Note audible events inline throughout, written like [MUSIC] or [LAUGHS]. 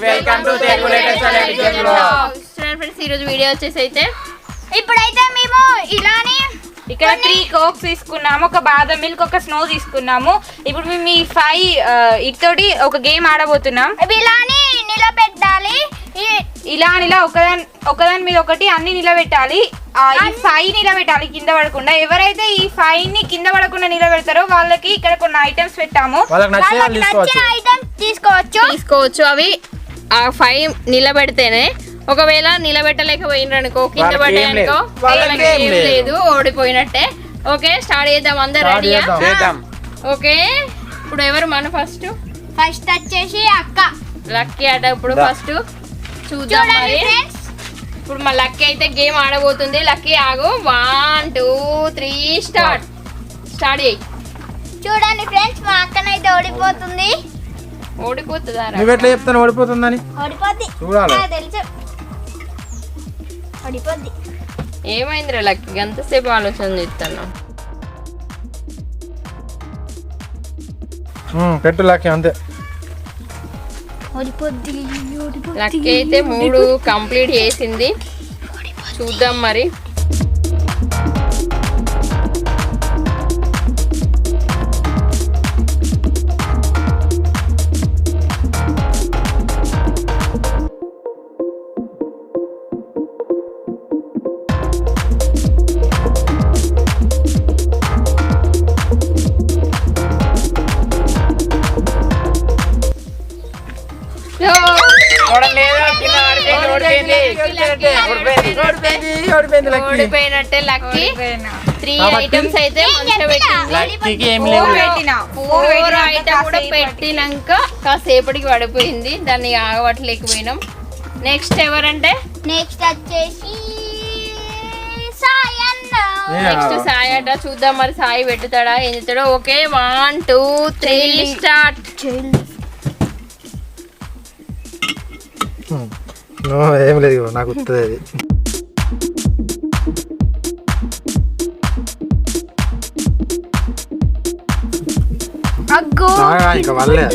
Welcome to Telugu latest edition blog friends ఈరోజు video వచ్చేసి అయితే ఇప్పుడైతే మేము ఇలానే ఇక్కడ త్రీ కోక్స్ తీసుకున్నాము ఒక బాదం మిల్క్ ఒక స్నో తీసుకున్నాము. ఇప్పుడు మేము ఈ ఫైవ్ ఇతోటి ఒక గేమ్ ఆడబోతున్నాం. ఇలానే నిలబెట్టాలి. ఈ- ఇలా ఇలా ఒకదాని ఒకదాని మీద ఒకటి అన్ని నిలబెట్టాలి. ఆ, ఈ ఫైవ్ నిలబెట్టాలి కింద పడకుండా. ఎవరైతే ఈ ఫైవ్ని కింద పడకుండా నిలబెడతారో వాళ్ళకి ఇక్కడ కొన్ని ఐటమ్స్ పెట్టాము. వాళ్ళకి నచ్చిన వాళ్ళకి నచ్చిన ఐటమ్స్ తీసుకోవచ్చు. తీసుకోవచ్చు అవి. ఆ ఫైవ్ నిలబెడితేనే ఒకవేళ నిలబెట్టలేకపోయినారు అనుకో కింద వాళ్ళకి పడ్డాయి ఏం అనుకో లేదు. ఓడిపోయినట్టే. ఓకే స్టార్ట్ చేద్దాం అందరు రెడీయా. చేద్దాం. ఓకే ఇప్పుడు ఎవరు మన ఫస్ట్ ఫస్ట్ వచ్చేసి అక్క. లక్కీ ఆట ఇప్పుడు. ఫస్ట్ చూద్దాం మరి. ఇప్పుడు మా లక్కీ అయితే గేమ్ ఆడబోతుంది. లక్కీ ఆగు. One two three start start చేయి. చూడండి ఫ్రెండ్స్ మా అక్కనైతే ఓడిపోతుంది. ఓడిపోతుందా రా? నువ్వు ఎట్లా చెప్తాను ఓడిపోతుందని? చూడాలి. నాకు తెలుసు. ఓడిపోద్ది. ఏమైందిరా లక్కీ ఎంతసేపు ఆలోచన చేస్తాను పెట్టు లాకి అంతే. లక్కీ అయితే మూడు కంప్లీట్ చేసింది. చూద్దాం మరి. ఓడిపోయినట్టే లక్కీ త్రీ ఐటమ్స్ అయితే ఫోర్ ఐటమ్ కూడా పెట్టినాక కాసేపటికి పడిపోయింది. దాన్ని ఆగవట్లేకపోయినాం నెక్స్ట్ ఎవరంటే? నెక్స్ట్ వచ్చేసి నెక్స్ట్ సాయి అట. చూద్దాం మరి సాయి పెట్టుతాడా ఏం చేస్తాడో. Okay one two three start. No, ఏం లేదు నాకు వస్తుంది అది. ఇక వల్లే.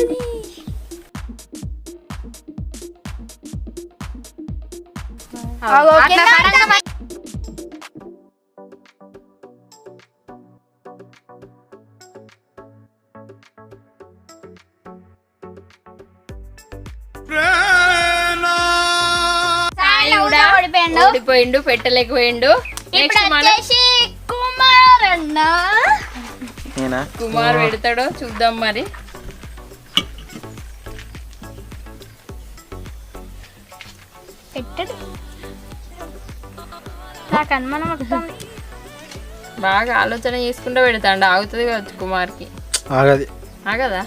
సాయి కూడా ఓడిపోయిండు? పెట్టలేకపోయిండు. నెక్స్ట్ మన కుమార్ పెడతాడో చూద్దాం మరి. పెట్టడు. నాకు అనుమానం వస్తుంది బాగా ఆలోచన చేసుకుంటూ పెడతాడు. ఆగుతుంది కావచ్చు కుమార్కి. ఆగది. ఆగదా?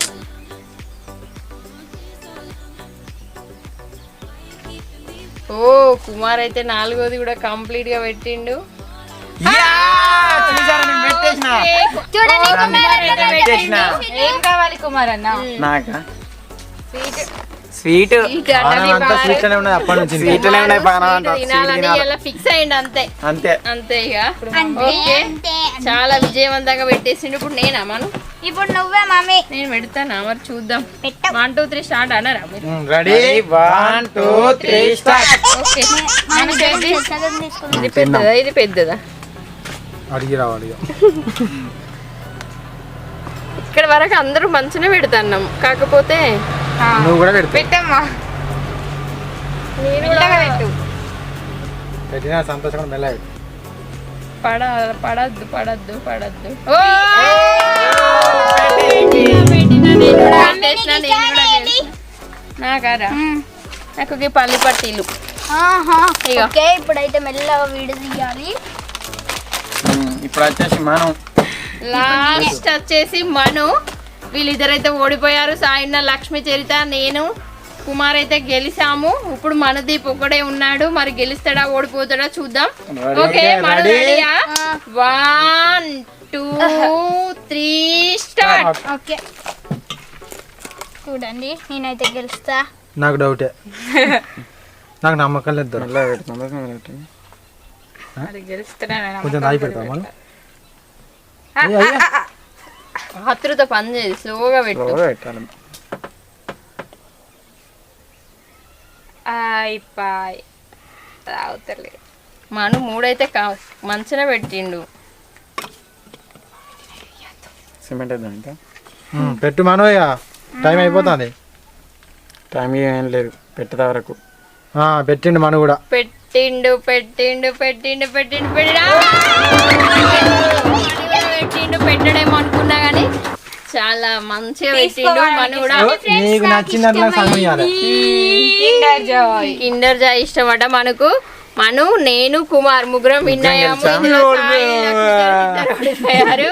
ఓ కుమార్ అయితే నాలుగోది కూడా కంప్లీట్గా పెట్టిండు. ఏం కావాలి కుమార్ అన్న? నాకా? స్వీట్. అప్పటి నుంచి. స్వీట్ ఫిక్స్ అయ్యిండు అంతే. అంతే. అంతే. ఇక. చాలా విజయవంతంగా పెట్టేసిండు. ఇప్పుడు నేనా మనం? ఇప్పుడు నువ్వే మమ్మీ నేను పెడతానా? మరి చూద్దాం. వన్ టూ త్రీ స్టార్ట్ అన్నారా? మీరు? Ready? One two three start okay. ఇది పెద్దదా? ఇది పెద్దదా? అడిగి. రావాలి ఇక. ఇక్కడ వరకు అందరూ మంచిగా పెడతాన్నాం. కాకపోతే నువ్వు కూడా పెడతావు. పెట్టమ్మా. నేను మెల్లగా పెట్టు. పెట్టినా సంతోషంగా మెల్ల పెట్టు. పడ పడద్దు పడద్దు పడద్దు. నాకారా? నాకు పల్లి పట్టీలు. ఓకే ఇప్పుడైతే మెల్లగా వీడు తీయాలి. ఇప్పుడు వచ్చేసి మనం లాస్ట్ వచ్చేసి మను. వీళ్ళిద్దరైతే ఓడిపోయారు. సాయన్న లక్ష్మి చరిత నేను కుమార్ అయితే గెలిచాము. ఇప్పుడు మనదీప్ ఒకడే ఉన్నాడు. మరి గెలుస్తాడా ఓడిపోతాడా చూద్దాం? ఓకే మన వన్ టూ త్రీ ఓకే చూడండి నేనైతే గెలుస్తా. నాకు డౌటే. [LAUGHS] నాకు నమ్మకం లేదు. కొంచెం రాయి పెడతాం. మనం హత్రుతో పని చేసి స్లోగా పెట్టు. పెట్టాలి. అయిపోయి. రావుతలే మను మూడైతే కా మంచిగా పెట్టిండు. సిమెంట్ వేద్దాం ఇంకా పెట్టు మనో ఇక టైం అయిపోతుంది. టైం ఏం లేదు పెట్టేదా వరకు. ఆ, పెట్టిండు మను కూడా. పెట్టిండు పెట్టిండు పెట్టిండు పెట్టిండు పెట్టిండు. పెట్టడేమో అనుకున్నా కానీ చాలా మంచిగా పెట్టిండు మను కూడా. నీకు నచ్చిన దాంట్లో సగం ఇవ్వాలి కిండర్ జాయ్. ఇష్టమట మనకు. మను నేను కుమార్ ముగ్గురం విన్ అయ్యాము ఇందులో సాయి, లక్ష్మి గారు ఇద్దరు ఓడిపోయారు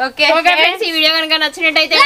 ఓకే ఫ్రెండ్స్ ఈ వీడియో కనుక నచ్చినట్టయితే